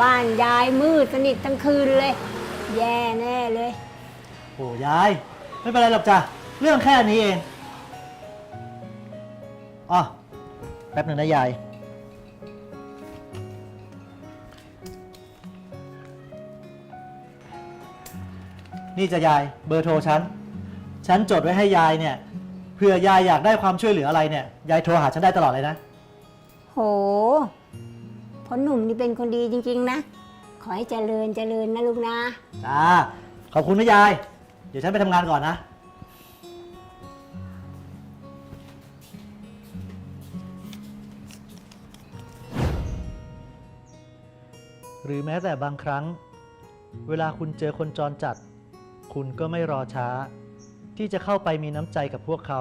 บ้านยายมืดสนิททั้งคืนเลย แย่แน่เลย โอ้ยาย ไม่เป็นไรหรอกจ้ะเรื่องแค่นี้เองอ๋อแป๊บหนึ่งนะยาย นี่จะยายเบอร์โทรฉัน ฉันจดไว้ให้ยายเนี่ยเผื่อยายอยากได้ความช่วยเหลืออะไรเนี่ยยายโทรหาฉันได้ตลอดเลยนะ โห พ่อหนุ่มนี่เป็นคนดีจริง ๆ นะ ขอให้เจริญเจริญนะลูกนะ จ้าขอบคุณนะยาย เดี๋ยวฉันไปทำงานก่อนนะ หรือแม้แต่บางครั้ง เวลาคุณเจอคนจรจัด คุณก็ไม่รอช้า ที่จะเข้าไปมีน้ำใจกับพวกเขา